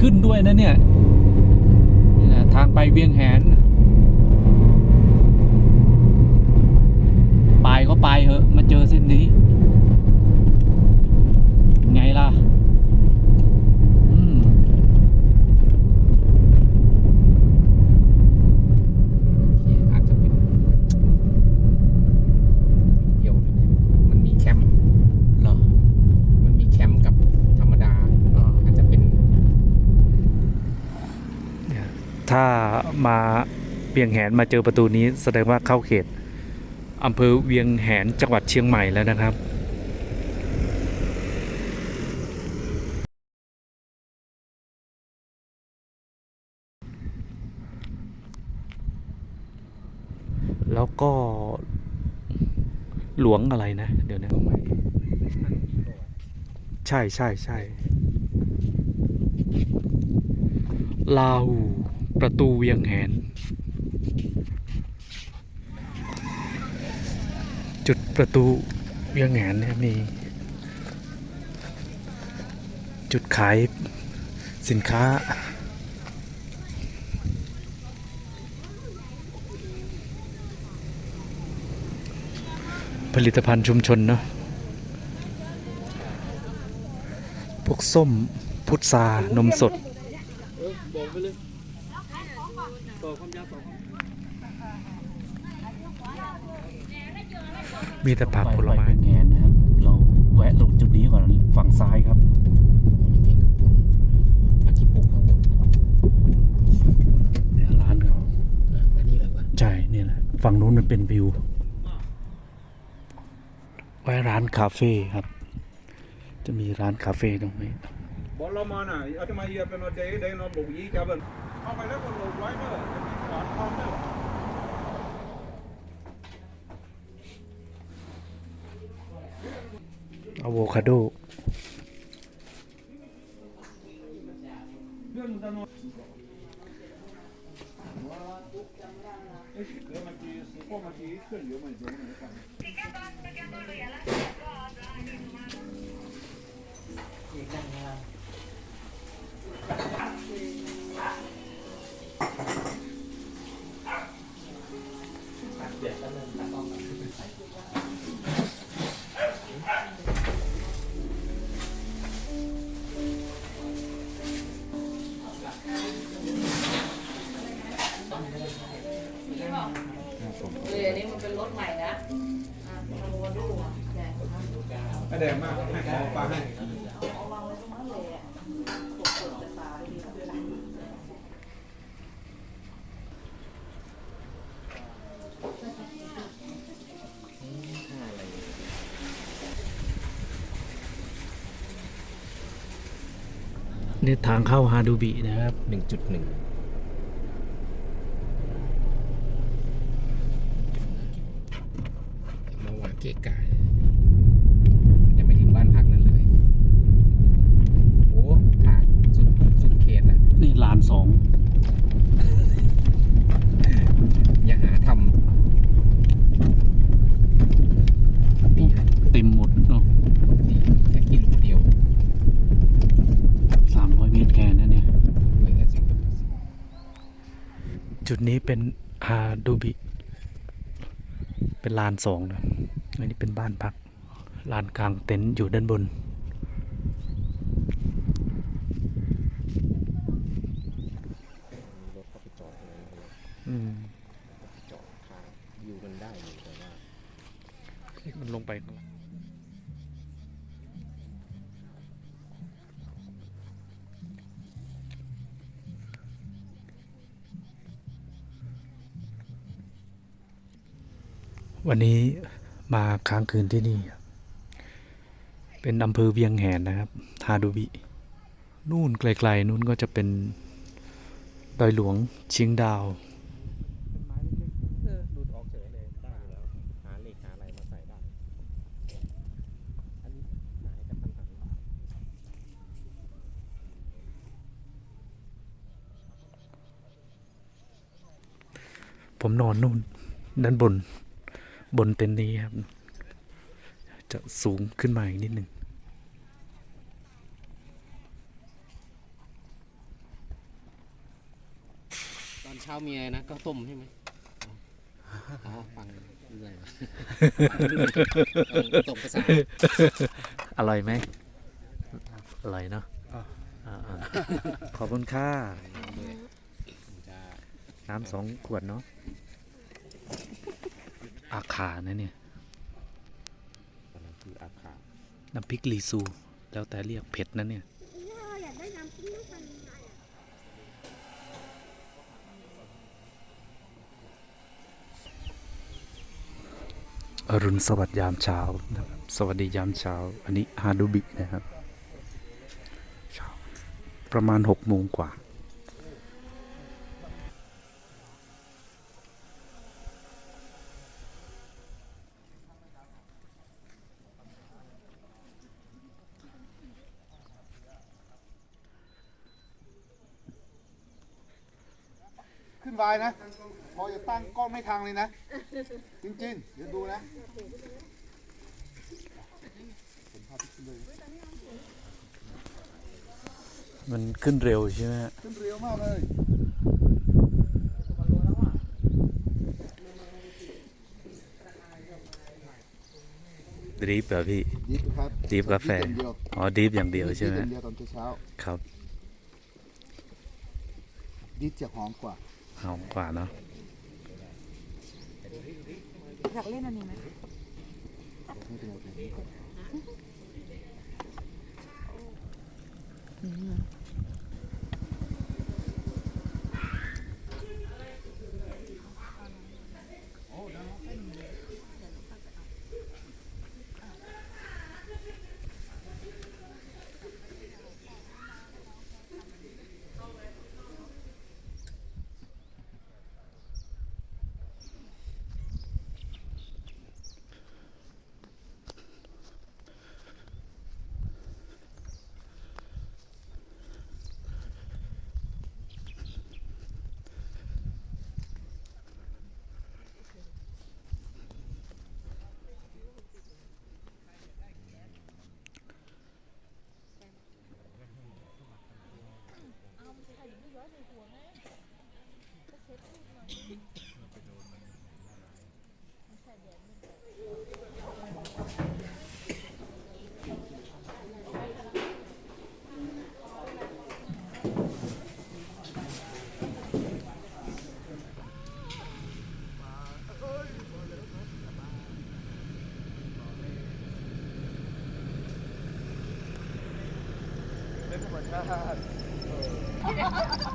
ขึ้นด้วยนะเนี่ยทางไปเวียงแหนไปก็ไปเหอะ มาเจอเส้นนี้ ไงล่ะ อืม อาจจะเป็นเดี่ยวเลยนะมันมีแคมป์ เหรอ มันมีแคมป์กับธรรมดา อ๋อ อาจจะเป็น ถ้ามาเวียงแหนมาเจอประตูนี้แสดงว่าเข้าเขตอำเภอเวียงแหนจังหวัดเชียงใหม่แล้วนะครับแล้วก็หลวงอะไรนะ เดี๋ยวนะใช่ใช่ใช่ลาหู ประตูเวียงแหน จุดประตูเวียงแหนเนี่ยมี จุดขายสินค้า ผลิตภัณฑ์ชุมชนเนาะพวกส้มพุทรานมสด มีแต่ผักผลไม้แงนนะครับ เราแวะลงจุดนี้ก่อนฝั่งซ้ายครับอาที่ปลูกข้างบนเนี่ยร้านเขาอันนี้เหรอวะใช่เนี่ยแหละฝั่งนู้นมันเป็นวิว ไว้ร้านคาเฟ่ครับ จะมีร้านคาเฟ่ตรงนี้บอลเรามาน่ะอาตมา เยียเป็นว่าเจ๊ได้นอนบุกยี่กับมันเอาไปแล้วก็ลงไว้เนอะขวานทองเนอะอะโวคาโดเดี๋ยวมันจีพวกมันจีขึ้นเดี๋ยวมันจะไม่ได้ เลยอันนี้มันเป็นรถใหม่นะกระโดแดดนะแดงมากให้ปลาให้เอาวางไว้ตรงนั้นเลยเนี่ยนี่ทางเข้าฮาดูบีนะครับ 1.1 นี่ลานสองอย่าหาทำดีนะเต็มหมดเนาะดีแค่กิโลเดียวสามร้อยเมตรแค่นั้นเนี่ย เหมือนกับสิงคโปร์จุดนี้เป็นฮาดูบิ เป็นลานสองนะอันนี้เป็นบ้านพัก ลานกลางเต็นท์อยู่ด้านบน รถเข้าไปจอดตรงนั้นเลย อืม จอดทางอยู่มันได้อยู่แต่ว่ามันลงไปข้างล่างวันนี้มาค้างคืนที่นี่ เป็นอำเภอเวียงแหนนะครับ ทาดูบิ นู่นไกลๆ นู่นก็จะเป็นดอยหลวงเชียงดาว ผมนอนนู่น ด้านบน บนเต็นท์นี้ครับ จะสูงขึ้นมาอีกนิดหนึ่งตอนเช้ามีอะไรนะก็ต้มใช่ไหมอฟังเรื่อยตกภาษาอร่อยไหมอร่อยเนาะขอบคุณค่าน้ำสองขวดเนาะ อาคานะเนี่ยอันนั้นคืออาคาน้ำพริกลีซู แล้วแต่เรียกเผ็ดนะเนี่ยอยากได้น้ำพริกน้ำมันยังไงอะอรุณสวัสดิ์ยามเช้านะครับสวัสดียามเช้า อันนี้ฮาดูบินะครับเช้าประมาณหกโมงกว่า ขึ้นวายนะพอจะตั้งกล้องไม่ทางเลยนะ จริงๆ เดี๋ยวดูนะมันขึ้นเร็วใช่ไหมฮะขึ้นเร็วมากเลยดรีฟเหรอพี่ดิฟครับดรีฟกาแฟดิฟอย่างเดียวอ๋อดรีฟอย่างเดียวใช่ไหมดิฟอย่างเดียวตอนเช้าครับๆดิฟจะหอมกว่า เอากว่าเนาะอยากเล่นอันนี้ไหม ไม่เป็นไร เ